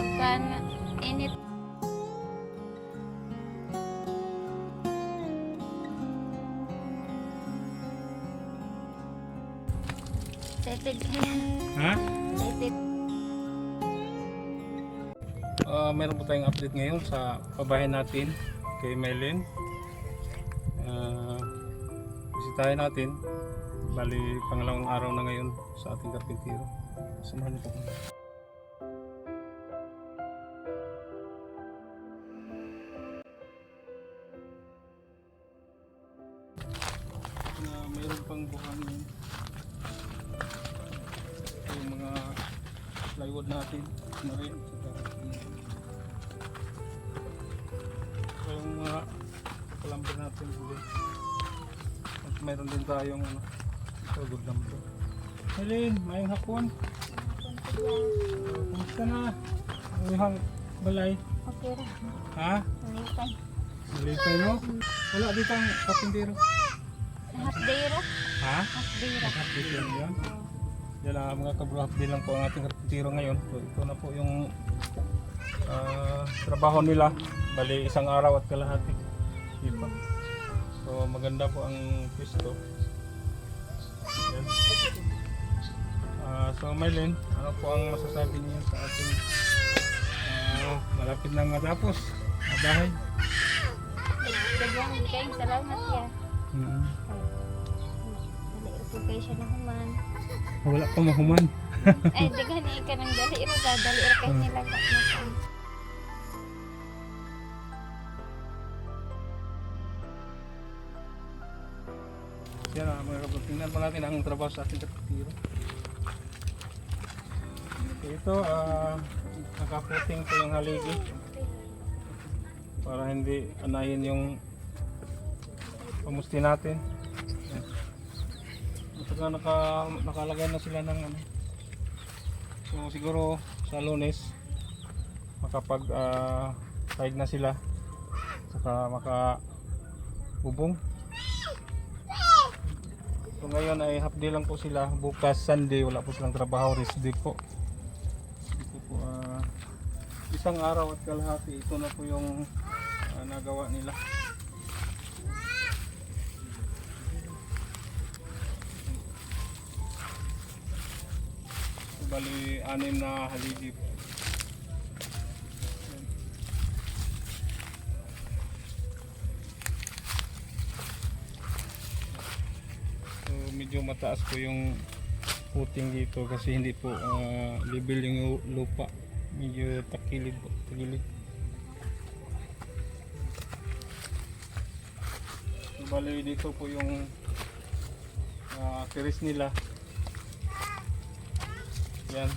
og kan init. Kaya. Ha? Excited. Ah, meron po tayong update ngayon sa pabahay natin kay Mylene. Uh, bisitahin natin. Bali, pangalawang araw na ngayon sa ating karpintero. Samahan niyo po. Pang buhangin yung mga plywood natin na rin Ito yung mga palamber natin ulit at mayroon din tayong ano ito good number Helen, mayong hapon kumusta na ang balay Okay ra. ha? Nalipay. Malipay mo? wala dito ang kapindero ra. Ha? Half day lang yan. Yan ang mga kabro update lang po ang ating karpintero ngayon. So, ito na po yung ah, trabaho nila. Bali isang araw at kalahati. Dito. So maganda po ang pisto. Yan. Ah, so Mylene, ano po ang masasabi niyo sa ating ah, malapit nang matapos na bahay? Dagang kay salamat ya. Mm Dali ko kay siya nahuman. Wala pa mahuman. Ay, daghan ni ka nang dali ro da dali kay nila ka. Yan ang mga kabro. Tingnan pa natin ang trabaho sa ating karpintero. Ito, ah, nakaputing po yung haligi para hindi anayin yung pamusti natin. Saka naka, nakalagay na sila ng ano. So siguro sa lunes makapag ah, sahig na sila saka maka bubong. So ngayon ay half day lang po sila. Bukas Sunday wala po silang trabaho, rest day po. Ito po ah, isang araw at kalahati. Ito na po yung ah, nagawa nila. Bali anim na haligi. So medyo mataas po yung puting dito kasi hindi po ah, level yung lupa. Medyo takilid po, takilid. Bali dito po yung uh, terrace nila. Yan.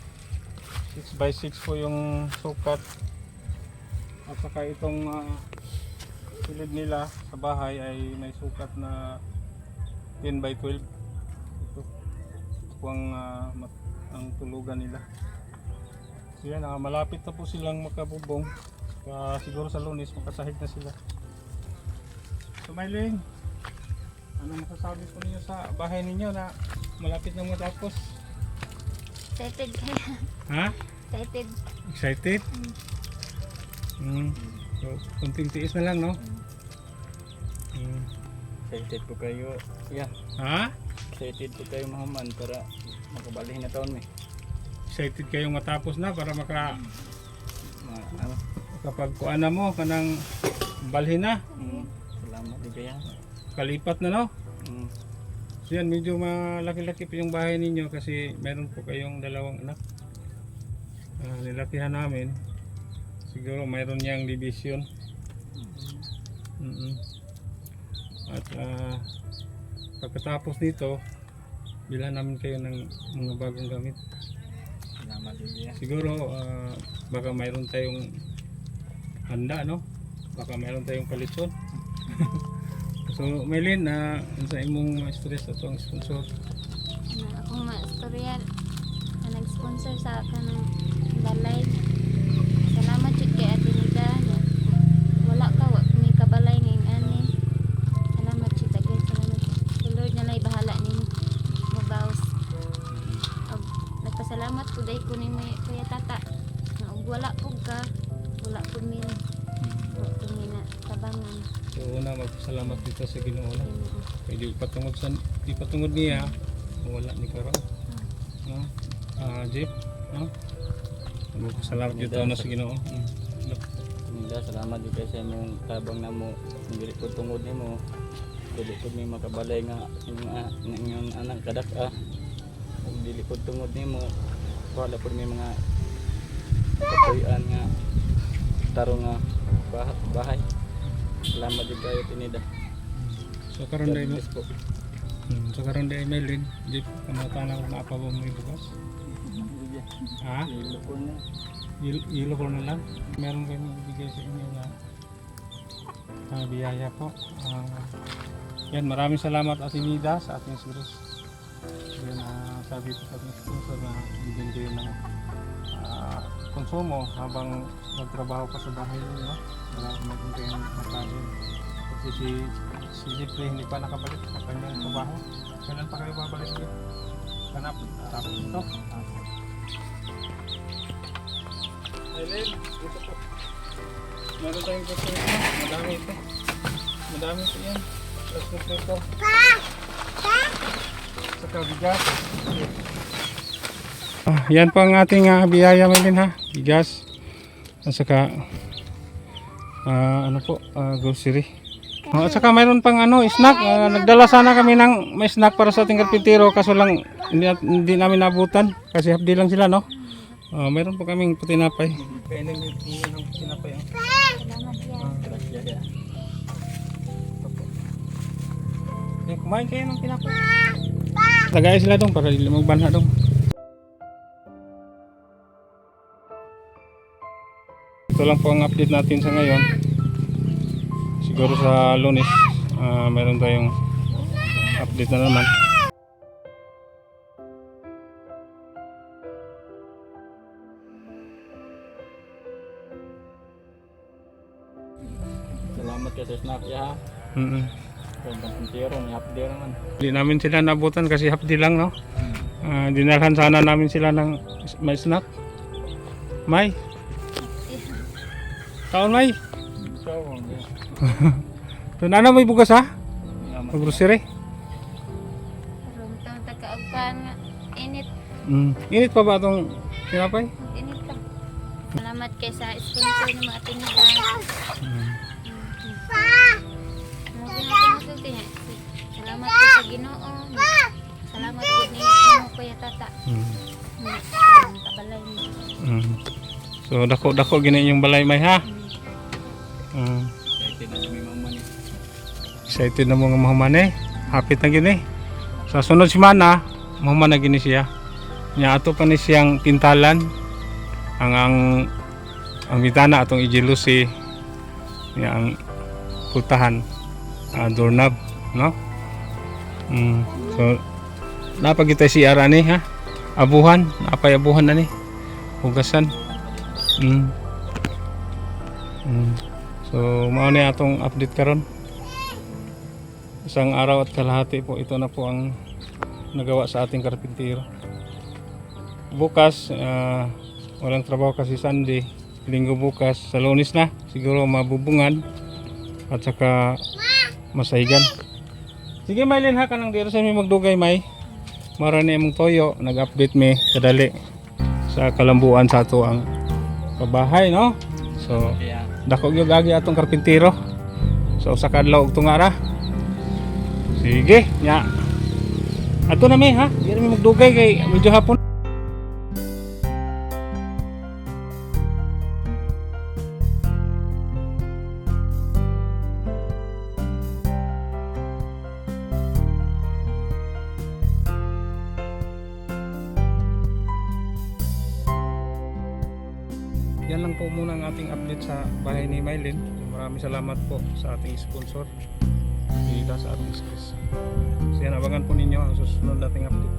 6 by 6 po yung sukat. At saka itong ah, silid nila sa bahay ay may sukat na 10 by 12 ito, ito po ang, mat- ang tulugan nila. So yan ah, malapit na po silang makabubong. Ah, siguro sa lunes makasahig na sila. So Mylene ano masasabi po ninyo sa bahay ninyo na malapit na matapos Excited kaya. ha? Excited. excited? Mm. so kunting tiis na lang no? Mm. Excited po kayo. Yeah, ha? excited po kayo mahuman para makabalik na taon may. excited kayong matapos na para maka Ma, ano, kapag kuan na mo kanang balhin na mm, salamat kaya. kalipat na no Mm, yan medyo malaki-laki po yung bahay ninyo kasi meron po kayong dalawang anak. Ah, nilakihan namin. Siguro mayroon niyang division. Mm at ah, pagkatapos nito bilhan namin kayo ng mga bagong gamit. Salamat din siguro ah, baka mayroon tayong handa no? Baka mayroon tayong palitson so Maylin na sa imong stress ato ang sponsor Na akong ma-istorya na nag-sponsor sa akin ng balay. Salamat jud kay Ate Nida. na Wala ka wa may kabalay ngayong ani. Salamat jud tagay salamat. Si Lord na lay bahala nimo. Mabawas. Og nagpasalamat ko dai ko ni Kuya Tata. Ug wala po ka, wala po min. Tabangan. So una magpasalamat dito sa Ginoo no. Ginoo. Kaya di patungod sa di patungod niya wala ni karon. No? Ah, Jeep, no? Magpasalamat dito na sa Ginoo. Nila salamat kay sa imong tabang na mo. Kung dili ko tungod nimo. Dili ko may makabalay nga ah, inyong anak kadak ah. Kung dili ko tungod nimo. Wala po may mga katuyan nga tarong nga bah- bahay. Salamat di kayo tinida. So karon dai mo. Hmm, so karon dai Melin, Jeep, kanata ko na apa ba mo bukas? Ha? Ilo ko na. Il- ilo ko na lang. Meron kayong ibigay sa inyo na ah, biyaya po. Ah, yan, maraming salamat Ate Nida sa ating sigurus. Yan, ah, sabi ko sa ating sponsor na bigyan kayo ng ah, konsumo habang nagtrabaho pa sa bahay niyo. Wala akong maging kayong makain. Kasi si, si Jeffrey hindi pa nakabalik sa kanyang trabaho. Kailan pa kayo babalik dito? Hanap, tapos ito. Aileen, dito po. Meron tayong gusto ito. Madami ito. Madami ito yan. Tapos gusto ito. Saka bigas. Ah, yan po ang ating ah, biyaya Melin ha. Bigas. At saka ah, ano po, ah, grocery. Ah, at saka mayroon pang ano, snack. Ah, nagdala sana kami ng may snack para sa ating karpintero kaso lang hindi, hindi namin nabutan kasi half day lang sila no. Ah, mayroon po kaming ng ah. Salamat yan. Gracias. ya. Eh, kumain kayo ng tinapay. Lagay sila dong para magbanha dong. Ito lang po ang update natin sa ngayon. Siguro sa lunes, ah, meron tayong update na naman. Salamat ka sa snack ya. Mm man. Hindi namin sila nabutan kasi day lang, no? Ah, dinalhan sana namin sila ng may snack. May? Taon may? Hindi. So, nana may bugas ha? Salamat. Grocery? Karon taon tagkaugpan nga init. Mm. Init pa ba itong tinapay? Init pa. Salamat kay sa sponsor ni mga tinitan. Mm. Salamat po sa Ginoo. Salamat po ni Ginoo Kuya Tata. Mm. Mm. So dako dako gini yung balay may ha. Mm. Excited na kami mama ni. Excited na mga eh. Hapit na gini. Sa sunod semana, mahuman na gini siya. Nya ato pa ni siyang pintalan ang ang ang bitana atong ijilusi nya ang putahan ah, doorknob no mm. so napagitay si ara ni ha abuhan napay abuhan na ni hugasan mm. Mm. So mao ni atong update karon. Isang araw at kalahati po ito na po ang nagawa sa ating karpintero. Bukas ah, walang trabaho kasi Sunday. Linggo bukas sa lunes na siguro mabubungan at saka masahigan. Sige Maylin ha kanang dito sa mi magdugay may. Mara ni among toyo nag-update mi kadali sa kalambuan sa ato ang kabahay no? So Kaya, dako gyud agi atong karpintero. So usa ka adlaw og tungara. Sige nya. Ato na mi ha? Di na mi magdugay kay medyo hapon lang po muna ang ating update sa bahay ni Mylene. Maraming salamat po sa ating sponsor. Dito sa ating space. So yan, abangan po ninyo ang susunod nating update.